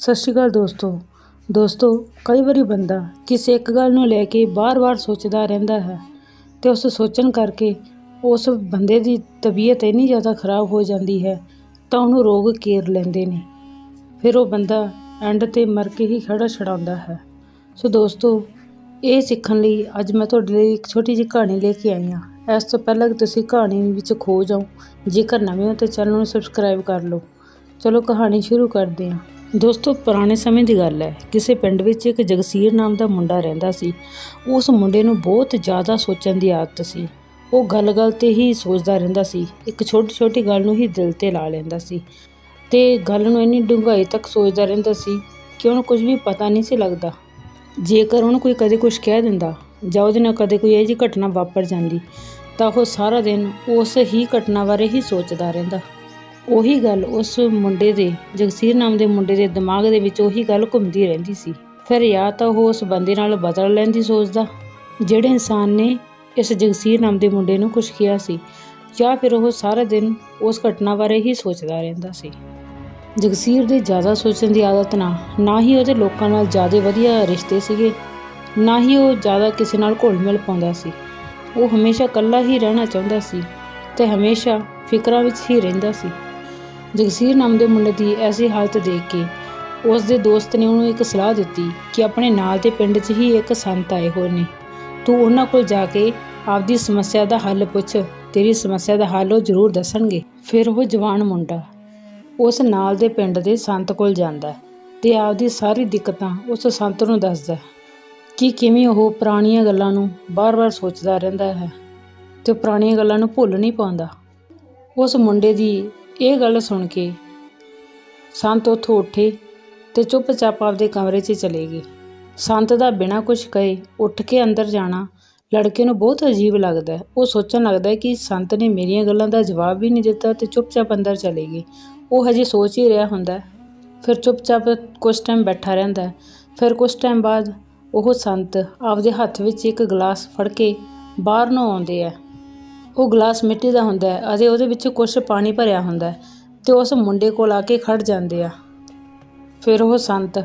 ਸਤਿ ਸ਼੍ਰੀ ਅਕਾਲ ਦੋਸਤੋ। ਦੋਸਤੋ, ਕਈ ਵਾਰੀ ਬੰਦਾ ਕਿਸੇ ਇੱਕ ਗੱਲ ਨੂੰ ਲੈ ਕੇ ਬਾਰ-ਬਾਰ ਸੋਚਦਾ ਰਹਿੰਦਾ ਹੈ ਤੇ ਉਸ ਸੋਚਣ ਕਰਕੇ ਉਸ ਬੰਦੇ ਦੀ ਤਬੀਅਤ ਇੰਨੀ ਜ਼ਿਆਦਾ ਖਰਾਬ ਹੋ ਜਾਂਦੀ ਹੈ ਤਾਂ ਉਹਨੂੰ ਰੋਗ ਘੇਰ ਲੈਂਦੇ ਨੇ। ਫਿਰ ਉਹ ਬੰਦਾ ਐਂਡ ਤੇ ਮਰ ਕੇ ਹੀ ਖੜਾ ਛਡਾਉਂਦਾ ਹੈ। ਸੋ ਦੋਸਤੋ, ਇਹ ਸਿੱਖਣ ਲਈ ਅੱਜ ਮੈਂ ਤੁਹਾਡੇ ਲਈ ਇੱਕ ਛੋਟੀ ਜਿਹੀ ਕਹਾਣੀ ਲੈ ਕੇ ਆਈ ਹਾਂ। ਇਸ ਤੋਂ ਪਹਿਲਾਂ ਕਿ ਤੁਸੀਂ ਕਹਾਣੀ ਵਿੱਚ ਖੋ ਜਾਓ। ਜੇਕਰ ਨਵੇਂ ਹੋ ਤਾਂ ਚੈਨਲ ਨੂੰ ਸਬਸਕ੍ਰਾਈਬ ਕਰ ਲਓ। ਚਲੋ ਕਹਾਣੀ ਸ਼ੁਰੂ ਕਰਦੇ ਹਾਂ। ਦੋਸਤੋ, ਪੁਰਾਣੇ ਸਮੇਂ ਦੀ ਗੱਲ ਹੈ। ਕਿਸੇ ਪਿੰਡ ਵਿੱਚ ਇੱਕ ਜਗਸੀਰ ਨਾਮ ਦਾ ਮੁੰਡਾ ਰਹਿੰਦਾ ਸੀ। ਉਸ ਮੁੰਡੇ ਨੂੰ ਬਹੁਤ ਜ਼ਿਆਦਾ ਸੋਚਣ ਦੀ ਆਦਤ ਸੀ। ਉਹ ਗੱਲ-ਗੱਲ ਤੇ ਹੀ ਸੋਚਦਾ ਰਹਿੰਦਾ ਸੀ। ਇੱਕ ਛੋਟੀ-ਛੋਟੀ ਗੱਲ ਨੂੰ ਹੀ ਦਿਲ ਤੇ ਲਾ ਲੈਂਦਾ ਸੀ। ਤੇ ਗੱਲ ਨੂੰ ਇੰਨੀ ਡੂੰਘਾਈ ਤੱਕ ਸੋਚਦਾ ਰਹਿੰਦਾ ਸੀ ਕਿ ਉਹਨੂੰ ਕੁਝ ਵੀ ਪਤਾ ਨਹੀਂ ਸੀ ਲੱਗਦਾ। ਜੇਕਰ ਉਹਨੂੰ ਕੋਈ ਕਦੇ ਕੁਝ ਕਹਿ ਦਿੰਦਾ ਜਾਂ ਉਹਦੇ ਨਾਲ ਕਦੇ ਕੋਈ ਇਹੋ ਜਿਹੀ ਘਟਨਾ ਵਾਪਰ ਜਾਂਦੀ, ਤਾਂ ਉਹ ਸਾਰਾ ਦਿਨ ਉਸ ਹੀ ਘਟਨਾ ਬਾਰੇ ਹੀ ਸੋਚਦਾ ਰਹਿੰਦਾ। ਉਹੀ ਗੱਲ ਉਸ ਮੁੰਡੇ ਦੇ, ਜਗਸੀਰ ਨਾਮ ਦੇ ਮੁੰਡੇ ਦੇ ਦਿਮਾਗ ਦੇ ਵਿੱਚ ਉਹੀ ਗੱਲ ਘੁੰਮਦੀ ਰਹਿੰਦੀ ਸੀ। ਫਿਰ ਜਾਂ ਤਾਂ ਉਹ ਉਸ ਬੰਦੇ ਨਾਲ ਬਦਲ ਲੈਣ ਦੀ ਸੋਚਦਾ, ਜਿਹੜੇ ਇਨਸਾਨ ਨੇ ਇਸ ਜਗਸੀਰ ਨਾਮ ਦੇ ਮੁੰਡੇ ਨੂੰ ਕੁਝ ਕਿਹਾ ਸੀ, ਜਾਂ ਫਿਰ ਉਹ ਸਾਰਾ ਦਿਨ ਉਸ ਘਟਨਾ ਬਾਰੇ ਹੀ ਸੋਚਦਾ ਰਹਿੰਦਾ ਸੀ। ਜਗਸੀਰ ਦੇ ਜ਼ਿਆਦਾ ਸੋਚਣ ਦੀ ਆਦਤ ਨਾਲ ਨਾ ਹੀ ਉਹਦੇ ਲੋਕਾਂ ਨਾਲ ਜ਼ਿਆਦਾ ਵਧੀਆ ਰਿਸ਼ਤੇ ਸੀਗੇ, ਨਾ ਹੀ ਉਹ ਜ਼ਿਆਦਾ ਕਿਸੇ ਨਾਲ ਘੁਲ ਮਿਲ ਪਾਉਂਦਾ ਸੀ। ਉਹ ਹਮੇਸ਼ਾ ਇਕੱਲਾ ਹੀ ਰਹਿਣਾ ਚਾਹੁੰਦਾ ਸੀ ਤੇ ਹਮੇਸ਼ਾ ਫਿਕਰਾਂ ਵਿੱਚ ਹੀ ਰਹਿੰਦਾ ਸੀ। ਜਗਸੀਰ ਨਾਮ ਦੇ ਮੁੰਡੇ ਦੀ ਐਸੀ ਹਾਲਤ ਦੇਖ ਕੇ ਉਸ ਦੇ ਦੋਸਤ ਨੇ ਉਹਨੂੰ ਇੱਕ ਸਲਾਹ ਦਿੱਤੀ ਕਿ ਆਪਣੇ ਨਾਲ ਦੇ ਪਿੰਡ 'ਚ ਹੀ ਇੱਕ ਸੰਤ ਆਏ ਹੋਏ ਨੇ। ਤੂੰ ਉਹਨਾਂ ਕੋਲ ਜਾ ਕੇ ਆਪਦੀ ਸਮੱਸਿਆ ਦਾ ਹੱਲ ਪੁੱਛ, ਤੇਰੀ ਸਮੱਸਿਆ ਦਾ ਹੱਲ ਉਹ ਜ਼ਰੂਰ ਦੱਸਣਗੇ। ਫਿਰ ਉਹ ਜਵਾਨ ਮੁੰਡਾ ਉਸ ਨਾਲ ਦੇ ਪਿੰਡ ਦੇ ਸੰਤ ਕੋਲ ਜਾਂਦਾ ਹੈ ਤੇ ਆਪਦੀ ਸਾਰੀ ਦਿੱਕਤਾਂ ਉਸ ਸੰਤ ਨੂੰ ਦੱਸਦਾ ਕਿ ਕਿਵੇਂ ਉਹ ਪੁਰਾਣੀਆਂ ਗੱਲਾਂ ਨੂੰ ਬਾਰ-ਬਾਰ ਸੋਚਦਾ ਰਹਿੰਦਾ ਹੈ ਤੇ ਉਹ ਪੁਰਾਣੀਆਂ ਗੱਲਾਂ ਨੂੰ ਭੁੱਲ ਨਹੀਂ ਪਾਉਂਦਾ। ਉਸ ਮੁੰਡੇ ਦੀ ਇਹ ਗੱਲ ਸੁਣ ਕੇ ਸੰਤ ਉੱਥੋਂ ਉੱਠੇ ਤੇ ਚੁੱਪਚਾਪ ਆਪਦੇ ਕਮਰੇ 'ਚ ਚਲੇ ਗਏ। ਸੰਤ ਦਾ ਬਿਨਾਂ ਕੁਝ ਕਹੇ ਉੱਠ ਕੇ ਅੰਦਰ ਜਾਣਾ ਲੜਕੇ ਨੂੰ ਬਹੁਤ ਅਜੀਬ ਲੱਗਦਾ ਹੈ। ਉਹ ਸੋਚਣ ਲੱਗਦਾ ਹੈ ਕਿ ਸੰਤ ਨੇ ਮੇਰੀਆਂ ਗੱਲਾਂ ਦਾ ਜਵਾਬ ਵੀ ਨਹੀਂ ਦਿੱਤਾ ਤੇ ਚੁੱਪਚਾਪ ਅੰਦਰ ਚਲੇ ਗਏ। ਉਹ ਹਜੇ ਸੋਚ ਹੀ ਰਿਹਾ ਹੁੰਦਾ ਹੈ। ਫਿਰ ਚੁੱਪਚਾਪ ਕੁਝ ਟਾਈਮ ਬੈਠਾ ਰਹਿੰਦਾ ਫਿਰ ਕੁਝ ਟਾਈਮ ਬਾਅਦ ਉਹ ਸੰਤ ਆਪਦੇ ਹੱਥ ਵਿੱਚ ਇੱਕ ਗਲਾਸ ਫੜ ਕੇ ਬਾਹਰ ਨੂੰ ਆਉਂਦੇ ਆ ਉਹ ਗਲਾਸ ਮਿੱਟੀ ਦਾ ਹੁੰਦਾ ਹੈ ਅਤੇ ਉਹਦੇ ਵਿੱਚ ਕੁਝ ਪਾਣੀ ਭਰਿਆ ਹੁੰਦਾ ਹੈ ਤੇ ਉਸ ਮੁੰਡੇ ਕੋਲ ਆ ਕੇ ਖੜ ਜਾਂਦੇ ਆ। ਫਿਰ ਉਹ ਸੰਤ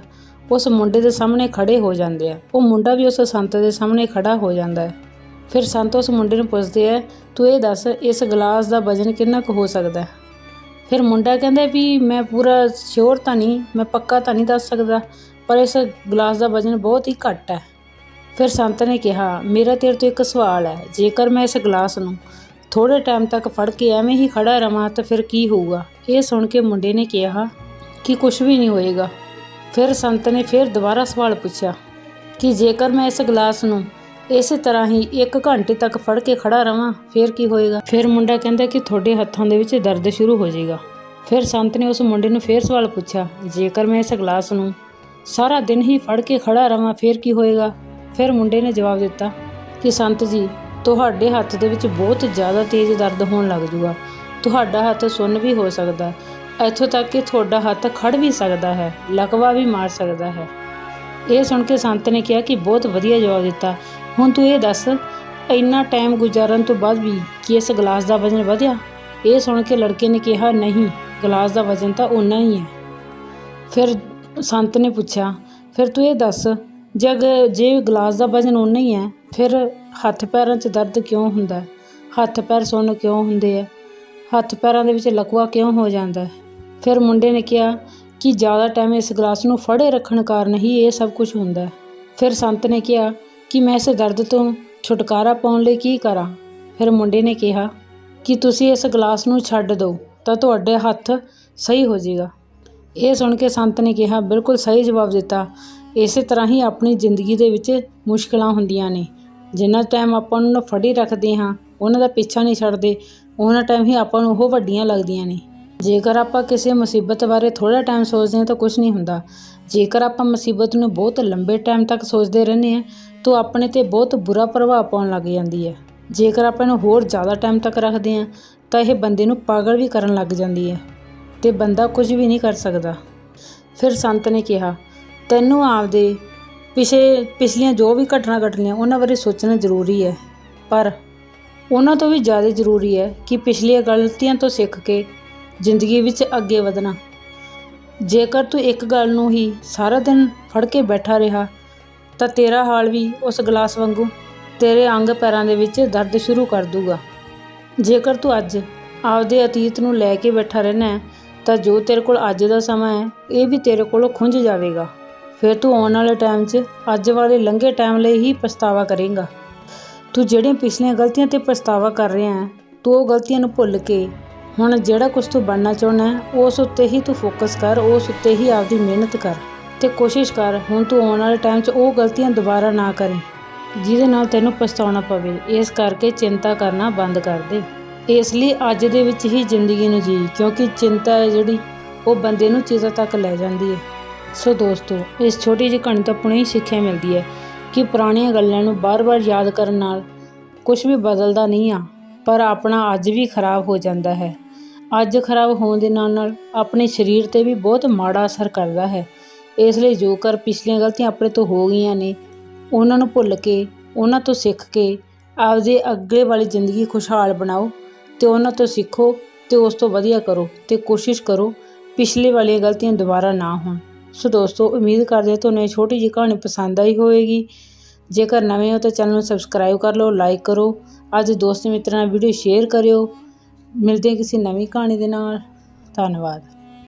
ਉਸ ਮੁੰਡੇ ਦੇ ਸਾਹਮਣੇ ਖੜੇ ਹੋ ਜਾਂਦੇ ਆ। ਉਹ ਮੁੰਡਾ ਵੀ ਉਸ ਸੰਤ ਦੇ ਸਾਹਮਣੇ ਖੜਾ ਹੋ ਜਾਂਦਾ ਹੈ। ਫਿਰ ਸੰਤ ਉਸ ਮੁੰਡੇ ਨੂੰ ਪੁੱਛਦੇ ਆ, ਤੂੰ ਇਹ ਦੱਸ, ਇਸ ਗਲਾਸ ਦਾ ਵਜ਼ਨ ਕਿੰਨਾ ਕੁ ਹੋ ਸਕਦਾ ਹੈ? ਫਿਰ ਮੁੰਡਾ ਕਹਿੰਦਾ ਵੀ, ਮੈਂ ਪੂਰਾ ਸ਼ੋਰ ਤਾਂ ਨਹੀਂ, ਮੈਂ ਪੱਕਾ ਤਾਂ ਨਹੀਂ ਦੱਸ ਸਕਦਾ, ਪਰ ਇਸ ਗਲਾਸ ਦਾ ਵਜ਼ਨ ਬਹੁਤ ਹੀ ਘੱਟ ਹੈ। ਫਿਰ ਸੰਤ ਨੇ ਕਿਹਾ, ਮੇਰਾ ਤੇਰੇ ਤੋਂ ਇੱਕ ਸਵਾਲ ਹੈ। ਜੇਕਰ ਮੈਂ ਇਸ ਗਲਾਸ ਨੂੰ ਥੋੜੇ ਟਾਈਮ ਤੱਕ ਫੜ ਕੇ ਐਵੇਂ ਹੀ ਖੜਾ ਰਵਾਂ, ਤਾਂ ਫਿਰ ਕੀ ਹੋਊਗਾ? ਇਹ ਸੁਣ ਕੇ ਮੁੰਡੇ ਨੇ ਕਿਹਾ ਕਿ ਕੁਝ ਵੀ ਨਹੀਂ ਹੋਏਗਾ। ਫਿਰ ਸੰਤ ਨੇ ਫਿਰ ਦੁਬਾਰਾ ਸਵਾਲ ਪੁੱਛਿਆ ਕਿ ਜੇਕਰ ਮੈਂ ਇਸ ਗਲਾਸ ਨੂੰ ਇਸੇ ਤਰ੍ਹਾਂ ਹੀ 1 ਘੰਟੇ ਤੱਕ ਫੜ ਕੇ ਖੜਾ ਰਵਾਂ, ਫਿਰ ਕੀ ਹੋਏਗਾ? ਫਿਰ ਮੁੰਡਾ ਕਹਿੰਦਾ ਕਿ ਤੁਹਾਡੇ ਹੱਥਾਂ ਦੇ ਵਿੱਚ ਦਰਦ ਸ਼ੁਰੂ ਹੋ ਜਾਏਗਾ। ਫਿਰ ਸੰਤ ਨੇ ਉਸ ਮੁੰਡੇ ਨੂੰ ਫਿਰ ਸਵਾਲ ਪੁੱਛਿਆ, ਜੇਕਰ ਮੈਂ ਇਸ ਗਲਾਸ ਨੂੰ ਸਾਰਾ ਦਿਨ ਹੀ ਫੜ ਕੇ ਖੜਾ ਰਵਾਂ, ਫਿਰ ਕੀ ਹੋਏਗਾ? ਫਿਰ ਮੁੰਡੇ ਨੇ ਜਵਾਬ ਦਿੱਤਾ ਕਿ ਸੰਤ ਜੀ, ਤੁਹਾਡੇ ਹੱਥ ਦੇ ਵਿੱਚ ਬਹੁਤ ਜ਼ਿਆਦਾ ਤੇਜ਼ ਦਰਦ ਹੋਣ ਲੱਗ ਜੂਗਾ। ਤੁਹਾਡਾ ਹੱਥ ਸੁੰਨ ਵੀ ਹੋ ਸਕਦਾ ਇੱਥੋਂ ਤੱਕ ਕਿ ਤੁਹਾਡਾ ਹੱਥ ਖੜ ਵੀ ਸਕਦਾ ਹੈ, ਲਕਵਾ ਵੀ ਮਾਰ ਸਕਦਾ ਹੈ। ਇਹ ਸੁਣ ਕੇ ਸੰਤ ਨੇ ਕਿਹਾ ਕਿ ਬਹੁਤ ਵਧੀਆ ਜਵਾਬ ਦਿੱਤਾ। ਹੁਣ ਤੂੰ ਇਹ ਦੱਸ, ਇੰਨਾ ਟਾਈਮ ਗੁਜ਼ਾਰਨ ਤੋਂ ਬਾਅਦ ਵੀ ਕੀ ਇਸ ਗਲਾਸ ਦਾ ਵਜ਼ਨ ਵਧਿਆ? ਇਹ ਸੁਣ ਕੇ ਲੜਕੇ ਨੇ ਕਿਹਾ, ਨਹੀਂ, ਗਲਾਸ ਦਾ ਵਜ਼ਨ ਤਾਂ ਉਨਾ ਹੀ ਹੈ। ਫਿਰ ਸੰਤ ਨੇ ਪੁੱਛਿਆ, ਫਿਰ ਤੂੰ ਇਹ ਦੱਸ ਜਗ ਜੇ ਗਲਾਸ ਦਾ ਵਜ਼ਨ ਉਨਾ ਹੀ ਹੈ, ਫਿਰ ਹੱਥ ਪੈਰਾਂ 'ਚ ਦਰਦ ਕਿਉਂ ਹੁੰਦਾ? ਹੱਥ ਪੈਰ ਸੁੰਨ ਕਿਉਂ ਹੁੰਦੇ ਆ? ਹੱਥ ਪੈਰਾਂ ਦੇ ਵਿੱਚ ਲਕਵਾ ਕਿਉਂ ਹੋ ਜਾਂਦਾ? ਫਿਰ ਮੁੰਡੇ ਨੇ ਕਿਹਾ ਕਿ ਜ਼ਿਆਦਾ ਟਾਈਮ ਇਸ ਗਲਾਸ ਨੂੰ ਫੜੇ ਰੱਖਣ ਕਾਰਨ ਹੀ ਇਹ ਸਭ ਕੁਝ ਹੁੰਦਾ। ਫਿਰ ਸੰਤ ਨੇ ਕਿਹਾ ਕਿ ਮੈਂ ਇਸ ਦਰਦ ਤੋਂ ਛੁਟਕਾਰਾ ਪਾਉਣ ਲਈ ਕੀ ਕਰਾਂ? ਫਿਰ ਮੁੰਡੇ ਨੇ ਕਿਹਾ ਕਿ ਤੁਸੀਂ ਇਸ ਗਲਾਸ ਨੂੰ ਛੱਡ ਦਿਓ, ਤਾਂ ਤੁਹਾਡੇ ਹੱਥ ਸਹੀ ਹੋ ਜਾਏਗਾ ਇਹ ਸੁਣ ਕੇ ਸੰਤ ਨੇ ਕਿਹਾ, ਬਿਲਕੁਲ ਸਹੀ ਜਵਾਬ ਦਿੱਤਾ। ਇਸੇ ਤਰ੍ਹਾਂ ਹੀ ਆਪਣੀ ਜ਼ਿੰਦਗੀ ਦੇ ਵਿੱਚ ਮੁਸ਼ਕਲਾਂ ਹੁੰਦੀਆਂ ਨੇ। ਜਿੰਨਾ ਟਾਈਮ ਆਪਾਂ ਉਹਨਾਂ ਨੂੰ ਫੜੀ ਰੱਖਦੇ ਹਾਂ, ਉਹਨਾਂ ਦਾ ਪਿੱਛਾ ਨਹੀਂ ਛੱਡਦੇ, ਉਹਨਾਂ ਟਾਈਮ ਹੀ ਆਪਾਂ ਨੂੰ ਉਹ ਵੱਡੀਆਂ ਲੱਗਦੀਆਂ ਨੇ। ਜੇਕਰ ਆਪਾਂ ਕਿਸੇ ਮੁਸੀਬਤ ਬਾਰੇ ਥੋੜਾ ਟਾਈਮ ਸੋਚਦੇ ਹਾਂ ਤਾਂ ਕੁਝ ਨਹੀਂ ਹੁੰਦਾ। ਜੇਕਰ ਆਪਾਂ ਮੁਸੀਬਤ ਨੂੰ ਬਹੁਤ ਲੰਬੇ ਟਾਈਮ ਤੱਕ ਸੋਚਦੇ ਰਹਿੰਦੇ ਹਾਂ, ਤਾਂ ਆਪਣੇ ਤੇ ਬਹੁਤ ਬੁਰਾ ਪ੍ਰਭਾਵ ਪਾਉਣ ਲੱਗ ਜਾਂਦੀ ਹੈ। ਜੇਕਰ ਆਪਾਂ ਇਹਨੂੰ ਹੋਰ ਜ਼ਿਆਦਾ ਟਾਈਮ ਤੱਕ ਰੱਖਦੇ ਹਾਂ, ਤਾਂ ਇਹ ਬੰਦੇ ਨੂੰ ਪਾਗਲ ਵੀ ਕਰਨ ਲੱਗ ਜਾਂਦੀ ਹੈ। ਤੇ ਬੰਦਾ ਕੁਝ ਵੀ ਨਹੀਂ ਕਰ ਸਕਦਾ। ਫਿਰ ਸੰਤ ਨੇ ਕਿਹਾ, ਤੈਨੂੰ ਆਪਦੇ ਪਿਛੇ, ਪਿਛਲੀਆਂ ਜੋ ਵੀ ਘਟਨਾ ਘਟਨੀਆਂ ਉਹਨਾਂ ਬਾਰੇ ਸੋਚਣਾ ਜ਼ਰੂਰੀ ਹੈ। ਪਰ ਉਹਨਾਂ ਤੋਂ ਵੀ ਜ਼ਿਆਦਾ ਜ਼ਰੂਰੀ ਹੈ ਕਿ ਪਿਛਲੀਆਂ ਗਲਤੀਆਂ ਤੋਂ ਸਿੱਖ ਕੇ ਜ਼ਿੰਦਗੀ ਵਿੱਚ ਅੱਗੇ ਵਧਣਾ। ਜੇਕਰ ਤੂੰ ਇੱਕ ਗੱਲ ਨੂੰ ਹੀ ਸਾਰਾ ਦਿਨ ਫੜ ਕੇ ਬੈਠਾ ਰਿਹਾ, ਤਾਂ ਤੇਰਾ ਹਾਲ ਵੀ ਉਸ ਗਲਾਸ ਵਾਂਗੂ ਤੇਰੇ ਅੰਗ ਪੈਰਾਂ ਦੇ ਵਿੱਚ ਦਰਦ ਸ਼ੁਰੂ ਕਰ ਦੂਗਾ। ਜੇਕਰ ਤੂੰ ਅੱਜ ਆਪਦੇ ਅਤੀਤ ਨੂੰ ਲੈ ਕੇ ਬੈਠਾ ਰਹਿਣਾ ਹੈ ਤਾਂ ਜੋ ਤੇਰੇ ਕੋਲ ਅੱਜ ਦਾ ਸਮਾਂ ਹੈ, ਇਹ ਵੀ ਤੇਰੇ ਕੋਲੋਂ ਖੁੰਝ ਜਾਵੇਗਾ। ਫਿਰ ਤੂੰ ਆਉਣ ਵਾਲੇ ਟਾਈਮ 'ਚ ਅੱਜ ਵਾਲੇ ਲੰਘੇ ਟਾਈਮ ਲਈ ਹੀ ਪਛਤਾਵਾ ਕਰੇਂਗਾ। ਤੂੰ ਜਿਹੜੀਆਂ ਪਿਛਲੀਆਂ ਗਲਤੀਆਂ ਤੇ ਪਛਤਾਵਾ ਕਰ ਰਿਹਾ ਹੈ, ਤੂੰ ਉਹ ਗਲਤੀਆਂ ਨੂੰ ਭੁੱਲ ਕੇ ਹੁਣ ਜਿਹੜਾ ਕੁਝ ਤੂੰ ਬਣਨਾ ਚਾਹੁੰਦਾ ਹੈ, ਉਸ ਉੱਤੇ ਹੀ ਤੂੰ ਫੋਕਸ ਕਰ, ਉਸ ਉੱਤੇ ਹੀ ਆਪਦੀ ਮਿਹਨਤ ਕਰ ਤੇ ਕੋਸ਼ਿਸ਼ ਕਰ ਹੁਣ ਤੂੰ ਆਉਣ ਵਾਲੇ ਟਾਈਮ 'ਚ ਉਹ ਗਲਤੀਆਂ ਦੁਬਾਰਾ ਨਾ ਕਰੇ, ਜਿਹਦੇ ਨਾਲ ਤੈਨੂੰ ਪਛਤਾਉਣਾ ਪਵੇ, ਇਸ ਕਰਕੇ ਚਿੰਤਾ ਕਰਨਾ ਬੰਦ ਕਰ ਦੇ। ਇਸ ਲਈ ਅੱਜ ਦੇ ਵਿੱਚ ਹੀ ਜ਼ਿੰਦਗੀ ਨੂੰ ਜੀ ਕਿਉਂਕਿ ਚਿੰਤਾ ਹੈ ਜਿਹੜੀ, ਉਹ ਬੰਦੇ ਨੂੰ ਚੀਜ਼ਾਂ ਤੱਕ ਲੈ ਜਾਂਦੀ ਹੈ। ਸੋ ਦੋਸਤੋ, ਇਸ ਛੋਟੀ ਜਿਹੀ ਕਹਾਣੀ ਤੋਂ ਆਪਾਂ ਨੂੰ ਸਿੱਖਿਆ ਮਿਲਦੀ ਹੈ ਕਿ ਪੁਰਾਣੀਆਂ ਗੱਲਾਂ ਨੂੰ ਬਾਰ-ਬਾਰ ਯਾਦ ਕਰਨ ਨਾਲ ਕੁਝ ਵੀ ਬਦਲਦਾ ਨਹੀਂ ਆ, ਪਰ ਆਪਣਾ ਅੱਜ ਵੀ ਖਰਾਬ ਹੋ ਜਾਂਦਾ ਹੈ। ਅੱਜ ਖਰਾਬ ਹੋਣ ਦੇ ਨਾਲ ਨਾਲ ਆਪਣੇ ਸਰੀਰ ਤੇ ਵੀ ਬਹੁਤ ਮਾੜਾ ਅਸਰ ਕਰਦਾ ਹੈ। ਇਸ ਲਈ ਜੋ ਕਰ ਪਿਛਲੀਆਂ ਗਲਤੀਆਂ ਆਪਣੇ ਤੋਂ ਹੋ ਗਈਆਂ ਨੇ, ਉਹਨਾਂ ਨੂੰ ਭੁੱਲ ਕੇ, ਉਹਨਾਂ ਤੋਂ ਸਿੱਖ ਕੇ, ਆਪਦੇ ਅੱਗੇ ਵਾਲੀ ਜ਼ਿੰਦਗੀ ਖੁਸ਼ਹਾਲ ਬਣਾਓ। ਤੇ ਉਹਨਾਂ ਤੋਂ ਸਿੱਖੋ ਤੇ ਉਸ ਤੋਂ ਵਧੀਆ ਕਰੋ ਤੇ ਕੋਸ਼ਿਸ਼ ਕਰੋ ਪਿਛਲੇ ਵਾਲੀਆਂ ਗਲਤੀਆਂ ਦੁਬਾਰਾ ਨਾ ਹੋਣ। ਸੋ ਦੋਸਤੋ, ਉਮੀਦ ਕਰਦੇ ਹਾਂ ਤੁਹਾਨੂੰ ਇਹ ਛੋਟੀ ਜਿਹੀ ਕਹਾਣੀ ਪਸੰਦ ਆਈ ਹੋਵੇਗੀ। ਜੇਕਰ ਨਵੇਂ ਹੋ ਤਾਂ ਚੈਨਲ ਨੂੰ ਸਬਸਕ੍ਰਾਈਬ ਕਰ ਲਓ, ਲਾਈਕ ਕਰੋ। ਅੱਜ ਦੋਸਤ ਮਿੱਤਰਾਂ ਨਾਲ ਵੀਡੀਓ ਸ਼ੇਅਰ ਕਰਿਓ। ਮਿਲਦੇ ਹਾਂ ਕਿਸੇ ਨਵੀਂ ਕਹਾਣੀ ਦੇ ਨਾਲ। ਧੰਨਵਾਦ।